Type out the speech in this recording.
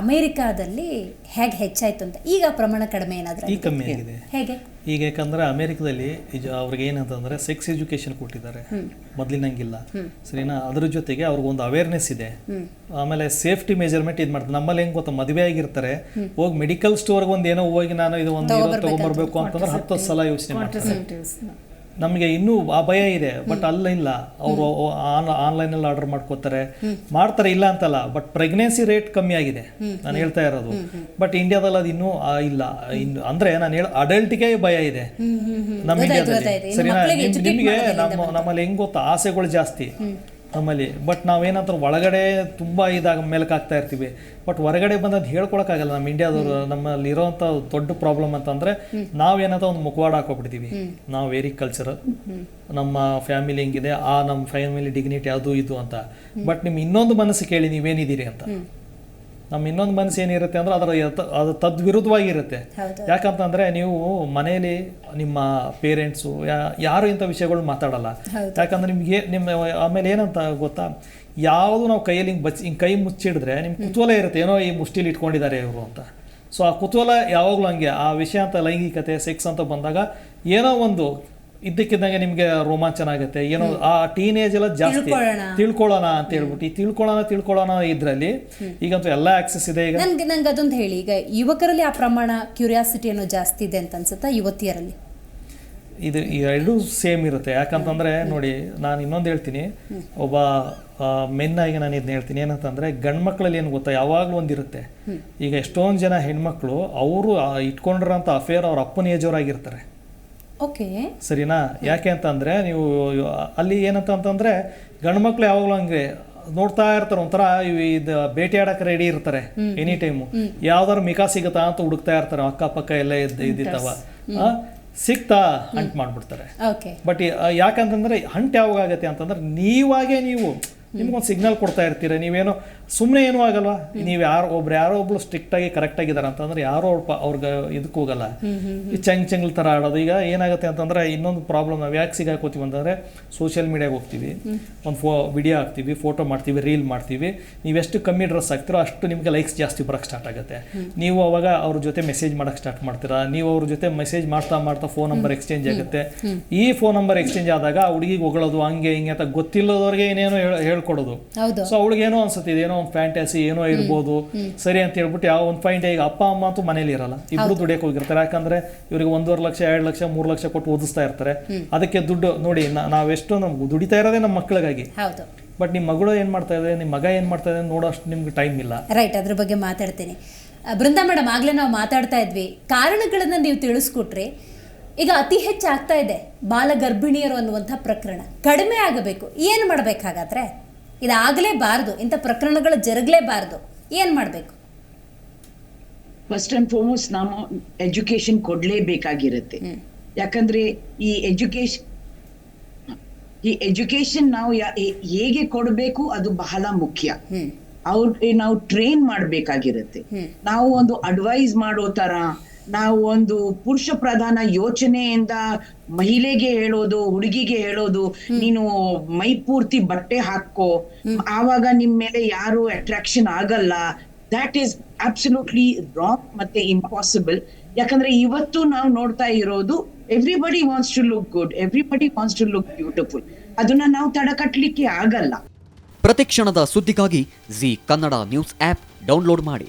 ಅಮೆರಿಕಾದಲ್ಲಿ ಹೇಗೆ ಹೆಚ್ಚಾಯ್ತು ಅಂತ. ಈಗ ಪ್ರಮಾಣ ಕಡಿಮೆ ಏನಾದರೂ ಈಗ ಕಮ್ಮಿ ಆಗಿದೆ. ಹೇಗೆ? ಈಗ ಯಾಕಂದ್ರೆ ಅಮೆರಿಕದಲ್ಲಿ ಅವ್ರಿಗೆ ಏನಂತಂದ್ರೆ ಸೆಕ್ಸ್ ಎಜುಕೇಶನ್ ಕೊಟ್ಟಿದ್ದಾರೆ. ಮೊದಲಿನಂಗಿಲ್ಲ. ಸರಿನಾ? ಅದ್ರ ಜೊತೆಗೆ ಅವ್ರಿಗೊಂದು ಅವೇರ್ನೆಸ್ ಇದೆ. ಆಮೇಲೆ ಸೇಫ್ಟಿ ಮೆಜರ್ಮೆಂಟ್ ಇದು ಮಾಡ್ತಾರೆ. ನಮ್ಮಲ್ಲಿ ಹೆಂಗ್ ಗೊತ್ತಾ? ಮದುವೆ ಆಗಿರ್ತಾರೆ. ಹೋಗಿ ಮೆಡಿಕಲ್ ಸ್ಟೋರ್ಗೆ ಒಂದು ಏನೋ ಹೋಗಿ ನಾನು ಇದು ಒಂದು ತಗೊಂಡ್ಬರ್ಬೇಕು ಅಂತಂದ್ರೆ ಹತ್ತು ಸಲ ಯೋಚನೆ ಮಾಡ್ತಾರೆ. ನಮಗೆ ಇನ್ನೂ ಆ ಭಯ ಇದೆ ಬಟ್ ಅಲ್ಲ ಇಲ್ಲ. ಅವರು ಆನ್ಲೈನಲ್ಲಿ ಆರ್ಡರ್ ಮಾಡ್ಕೋತಾರೆ. ಮಾಡ್ತಾರೆ ಇಲ್ಲ ಅಂತಲ್ಲ ಬಟ್ ಪ್ರೆಗ್ನೆನ್ಸಿ ರೇಟ್ ಕಮ್ಮಿ ಆಗಿದೆ. ನಾನು ಹೇಳ್ತಾ ಇರೋದು. ಬಟ್ ಇಂಡಿಯಾದಲ್ಲಿ ಅದು ಇನ್ನೂ ಇಲ್ಲ. ಇನ್ನು ಅಂದ್ರೆ ನಾನು ಹೇಳ ಅಡಲ್ಟ್ಗೆ ಭಯ ಇದೆ. ನಮ್ಮ ಇಂಡಿಯಾದಲ್ಲಿ ಸರಿನಾ? ನಿಮ್ಗೆ ನಮ್ಮ ನಮ್ಮಲ್ಲಿ ಹೆಂಗ್ ಗೊತ್ತಾ? ಆಸೆಗಳು ಜಾಸ್ತಿ. ನಮ್ಮಲ್ಲಿ. ಬಟ್ ನಾವೇನಂತಾರೆ ಒಳಗಡೆ ತುಂಬ ಇದಾಗ ಮೇಲಕ್ಕಾಗ್ತಾ ಇರ್ತೀವಿ. ಬಟ್ ಹೊರಗಡೆ ಬಂದದ್ದು ಹೇಳ್ಕೊಳಕ್ಕಾಗಲ್ಲ. ನಮ್ಮ ಇಂಡಿಯಾದವರು ನಮ್ಮಲ್ಲಿ ಇರೋಂಥ ದೊಡ್ಡ ಪ್ರಾಬ್ಲಮ್ ಅಂತಂದ್ರೆ ನಾವೇನಂತ ಒಂದು ಮುಖವಾಡ ಹಾಕೋಬಿಡ್ತೀವಿ. ನಾವು ವೆರಿ ಕಲ್ಚರ್ ನಮ್ಮ ಫ್ಯಾಮಿಲಿ ಹೆಂಗಿದೆ? ಆ ನಮ್ಮ ಫ್ಯಾಮಿಲಿ ಡಿಗ್ನಿಟಿ ಅದು ಇದು ಅಂತ. ಬಟ್ ನಿಮ್ಮ ಇನ್ನೊಂದು ಮನಸ್ಸು ಕೇಳಿ ನೀವೇನಿದ್ದೀರಿ ಅಂತ. ನಮ್ಮ ಇನ್ನೊಂದು ಮನಸ್ಸು ಏನಿರುತ್ತೆ ಅಂದ್ರೆ ಅದರ ಅದು ತದ್ವಿರುದ್ಧವಾಗಿರುತ್ತೆ. ಇರುತ್ತೆ ಯಾಕಂತಂದ್ರೆ ನೀವು ಮನೆಯಲ್ಲಿ ನಿಮ್ಮ ಪೇರೆಂಟ್ಸು ಯಾರು ಇಂಥ ವಿಷಯಗಳು ಮಾತಾಡಲ್ಲ. ಯಾಕಂದ್ರೆ ನಿಮ್ಗೆ ನಿಮ್ಮ ಆಮೇಲೆ ಏನಂತ ಗೊತ್ತಾ? ಯಾವುದು ನಾವು ಕೈಯಲ್ಲಿ ಹಿಂಗೆ ಬಚ್ ಹಿಂಗೆ ಕೈ ಮುಚ್ಚಿಡಿದ್ರೆ ನಿಮ್ಗೆ ಕುತೂಹಲ ಇರುತ್ತೆ. ಏನೋ ಈ ಮುಷ್ಟಿಲಿ ಇಟ್ಕೊಂಡಿದ್ದಾರೆ ಇವರು ಅಂತ. ಸೊ ಆ ಕುತೂಹಲ ಯಾವಾಗಲೂ ಹಂಗೆ ಆ ವಿಷಯ ಅಂತ ಲೈಂಗಿಕತೆ ಸೆಕ್ಸ್ ಅಂತ ಬಂದಾಗ ಏನೋ ಒಂದು ಇದ್ದಕ್ಕಿದ್ದಂಗೆ ನಿಮಗೆ ರೋಮಾಂಚನ ಆಗುತ್ತೆ. ಏನೋ ಆ ಟೀನೇಜ್ ಎಲ್ಲ ಜಾಸ್ತಿ. ತಿಳ್ಕೊಳ್ಳೋಣ. ಅಂತ ಹೇಳ್ಬಿಟ್ಟು ಈ ತಿಳ್ಕೊಳ್ಳೋಣ ತಿಳ್ಕೊಳ್ಳೋಣ ಇದ್ರಲ್ಲಿ ಈಗಂತೂ ಎಲ್ಲ ಆಕ್ಸೆಸ್ ಇದೆ ಈಗ. ನನ್ಗೆ ನಂಗೆ ಅದೊಂದು ಹೇಳಿ ಈಗ ಯುವಕರಲ್ಲಿ ಆ ಪ್ರಮಾಣ ಕ್ಯೂರಿಯಾಸಿಟಿ ಅನ್ನೋ ಜಾಸ್ತಿ ಇದೆ ಅಂತ ಅನ್ಸುತ್ತಾ ಯುವತಿಯರಲ್ಲಿ ಇದು ಎರಡೂ ಸೇಮ್ ಇರುತ್ತೆ. ಯಾಕಂತಂದ್ರೆ ನೋಡಿ ನಾನು ಇನ್ನೊಂದು ಹೇಳ್ತೀನಿ. ಒಬ್ಬ ಮೆನ್ನಾಗಿ ನಾನು ಇದನ್ನ ಹೇಳ್ತೀನಿ. ಏನಂತಂದ್ರೆ ಗಂಡ್ಮಕ್ಳಲ್ಲಿ ಏನು ಗೊತ್ತಾ ಯಾವಾಗಲೂ ಒಂದಿರುತ್ತೆ ಈಗ ಎಷ್ಟೊಂದು ಜನ ಹೆಣ್ಮಕ್ಳು ಅವರು ಇಟ್ಕೊಂಡಿರೋಂಥ ಅಫೇರ್ ಅವ್ರ ಅಪ್ಪನ ಏಜವರಾಗಿರ್ತಾರೆ ಓಕೆ. ಸರಿನಾ? ಯಾಕೆ ಅಂತಂದ್ರೆ ನೀವು ಅಲ್ಲಿ ಏನಂತ ಅಂತಂದ್ರೆ ಗಂಡು ಮಕ್ಕಳು ಯಾವಾಗಲೂ ಹಂಗೆ ನೋಡ್ತಾ ಇರ್ತಾರೆ ಒಂಥರ ಇದು ಬೇಟೆಯಾಡಕ್ಕೆ ರೆಡಿ ಇರ್ತಾರೆ ಎನಿ ಟೈಮು ಯಾವ್ದಾರು ಮಿಕಾ ಸಿಗುತ್ತಾ ಅಂತ ಹುಡುಕ್ತಾ ಇರ್ತಾರೆ ಅಕ್ಕಪಕ್ಕ ಎಲ್ಲ ಇದ್ದ ಇದ್ದಿತ್ತವ ಆ, ಸಿಕ್ತಾ ಹಂಟ್ ಮಾಡ್ಬಿಡ್ತಾರೆ. ಬಟ್ ಯಾಕಂತಂದ್ರೆ ಹಂಟ್ ಯಾವಾಗ ಆಗತ್ತೆ ಅಂತಂದ್ರೆ ನೀವಾಗೇ ನೀವು ನಿಮ್ಗೊಂದು ಸಿಗ್ನಲ್ ಕೊಡ್ತಾ ಇರ್ತೀರ. ನೀವೇನೋ ಸುಮ್ಮನೆ ಏನೂ ಆಗಲ್ವಾ? ನೀವು ಯಾರು ಒಬ್ರು ಯಾರೋ ಒಬ್ರು ಸ್ಟ್ರಿಕ್ಟ್ ಆಗಿ ಕರೆಕ್ಟ್ ಆಗಿದಾರ ಅಂತಂದ್ರೆ ಯಾರೋ ಅವ್ರ ಅವ್ರಿಗೆ ಇದಕ್ಕೆ ಹೋಗಲ್ಲ. ಈ ಚಂಗ್ ಚಂಗ್ಲ್ ಥರ ಆಡೋದು. ಈಗ ಏನಾಗುತ್ತೆ ಅಂತಂದ್ರೆ ಇನ್ನೊಂದು ಪ್ರಾಬ್ಲಮ್ ನಾವು ಯಾಕೆ ಸಿಗಾಕೋತೀವಿ ಅಂತಂದ್ರೆ ಸೋಷಿಯಲ್ ಮೀಡಿಯಾಗೆ ಹೋಗ್ತೀವಿ. ಒಂದು ಫೋ ವಿಡಿಯೋ ಹಾಕ್ತೀವಿ ಫೋಟೋ ಮಾಡ್ತೀವಿ ರೀಲ್ ಮಾಡ್ತೀವಿ. ನೀವೆಷ್ಟು ಕಮ್ಮಿ ಡ್ರೆಸ್ ಹಾಕ್ತಿರೋ ಅಷ್ಟು ನಿಮಗೆ ಲೈಕ್ಸ್ ಜಾಸ್ತಿ ಬರೋಕ್ಕೆ ಸ್ಟಾರ್ಟ್ ಆಗುತ್ತೆ. ನೀವು ಅವಾಗ ಅವ್ರ ಜೊತೆ ಮೆಸೇಜ್ ಮಾಡೋಕ್ಕೆ ಸ್ಟಾರ್ಟ್ ಮಾಡ್ತೀರಾ? ನೀವು ಅವ್ರ ಜೊತೆ ಮೆಸೇಜ್ ಮಾಡ್ತಾ ಮಾಡ್ತಾ ಫೋನ್ ನಂಬರ್ ಎಕ್ಸ್ಚೇಂಜ್ ಆಗುತ್ತೆ. ಈ ಫೋನ್ ನಂಬರ್ ಎಕ್ಸ್ಚೇಂಜ್ ಆದಾಗ ಆ ಹುಡುಗಿಗೆ ಹೊಗಳೋದು ಹಂಗೆ ಹಿಂಗೆ ಅಂತ ಗೊತ್ತಿಲ್ಲದವ್ರಿಗೆ ಏನೇನು ಹೇಳ್- ಹೇಳ್ಕೊಡೋದು ಹೌದು. ಸೊ ಅವಳಿಗೆ ಏನೋ ಅನ್ಸುತ್ತೆ ಇದೇನೋ ಒಂದು ಫ್ಯಾಂಟಸಿ ಏನೋ ಇರ್ಬೋದು. ಸರಿ ಅಂತ ಹೇಳ್ಬಿಟ್ಟು ಯಾವ ಒಂದು ಪಾಯಿಂಟ್ ಈಗ ಅಪ್ಪ ಅಮ್ಮ ಅಂತೂ ಮನೇಲಿ ಇರಲ್ಲ. ಇಬ್ರು ದುಡಿಯಕ್ಕೆ ಹೋಗಿರ್ತಾರೆ. ಯಾಕಂದ್ರೆ ಇವ್ರಿಗೆ ಒಂದೂವರೆ ಲಕ್ಷ ಎರಡು ಲಕ್ಷ ಮೂರು ಲಕ್ಷ ಕೊಟ್ಟು ಓದಿಸ್ತಾ ಇರ್ತಾರೆ. ಅದಕ್ಕೆ ದುಡ್ಡು ನೋಡಿ ನಾವೆಷ್ಟು ನಮ್ಗೆ ದುಡಿತಾ ಇರೋದೇ ನಮ್ಮ ಮಕ್ಕಳಿಗಾಗಿ ಹೌದು. ಬಟ್ ನಿಮ್ಮ ಮಗಳು ಏನು ಮಾಡ್ತಾ ಇದೆ ನಿಮ್ಮ ಮಗ ಏನು ಮಾಡ್ತಾ ಇದೆ ನೋಡೋ ಅಷ್ಟು ನಿಮ್ಗೆ ಟೈಮ್ ಇಲ್ಲ. ರೈಟ್ ಅದ್ರ ಬಗ್ಗೆ ಮಾತಾಡ್ತೀನಿ. ಬೃಂದ ಬೃಂದಾ ಮೇಡಮ್ ಆಗಲೇ ನಾವು ಮಾತಾಡ್ತಾ ಇದ್ವಿ. ಕಾರಣಗಳನ್ನ ನೀವು ತಿಳಿಸ್ಕೊಟ್ರಿ ಈಗ ಅತಿ ಹೆಚ್ಚಾಗ್ತಾ ಇದೆ ಬಾಲ ಗರ್ಭಿಣಿಯರು ಅನ್ನುವಂಥ ಪ್ರಕರಣ. ಕಡಿಮೆ ಆಗಬೇಕು. ಏನು ಮಾಡಬೇಕಾಗಾದ್ರೆ ಇದಾಗಲೇಬಾರ್ದು ಇಂಥ ಪ್ರಕರಣಗಳು ಜರುಗಲೇಬಾರದು. ಏನು ಮಾಡಬೇಕು? ಫಸ್ಟ್ ಅಂಡ್ ಫಾರ್ಮೋಸ್ಟ್ ನಾವು ಎಜುಕೇಶನ್ ಕೊಡಲೇಬೇಕಾಗಿರುತ್ತೆ. ಯಾಕಂದ್ರೆ ಈ ಎಜುಕೇಶನ್ ಈ ಎಜುಕೇಶನ್ ನಾವು ಹೇಗೆ ಕೊಡಬೇಕು ಅದು ಬಹಳ ಮುಖ್ಯ. ಅವ್ರಿಗೆ ನಾವು ಟ್ರೈನ್ ಮಾಡಬೇಕಾಗಿರುತ್ತೆ. ನಾವು ಒಂದು ಅಡ್ವೈಸ್ ಮಾಡೋ ತರ ನಾವು ಒಂದು ಪುರುಷ ಪ್ರಧಾನ ಯೋಚನೆಯಿಂದ ಮಹಿಳೆಗೆ ಹೇಳೋದು ಹುಡುಗಿಗೆ ಹೇಳೋದು ನೀನು ಮೈ ಪೂರ್ತಿ ಬಟ್ಟೆ ಹಾಕೋ ಆವಾಗ ನಿಮ್ ಮೇಲೆ ಯಾರು ಅಟ್ರಾಕ್ಷನ್ ಆಗಲ್ಲ. ದ್ಯಾಟ್ ಈಸ್ ಅಬ್ಸಲ್ಯೂಟ್ಲಿ ರಾಂಗ್ ಮತ್ತೆ ಇಂಪಾಸಿಬಲ್ ಯಾಕಂದ್ರೆ ಇವತ್ತು ನಾವು ನೋಡ್ತಾ ಇರೋದು everybody wants to look good everybody wants to look beautiful ಅದನ್ನ ನಾವು ತಡಕಟ್ಲಿಕ್ಕೆ ಆಗಲ್ಲ. ಪ್ರತಿ ಕ್ಷಣದ ಸುದ್ದಿಗಾಗಿ Zee Kannada news app download ಮಾಡಿ.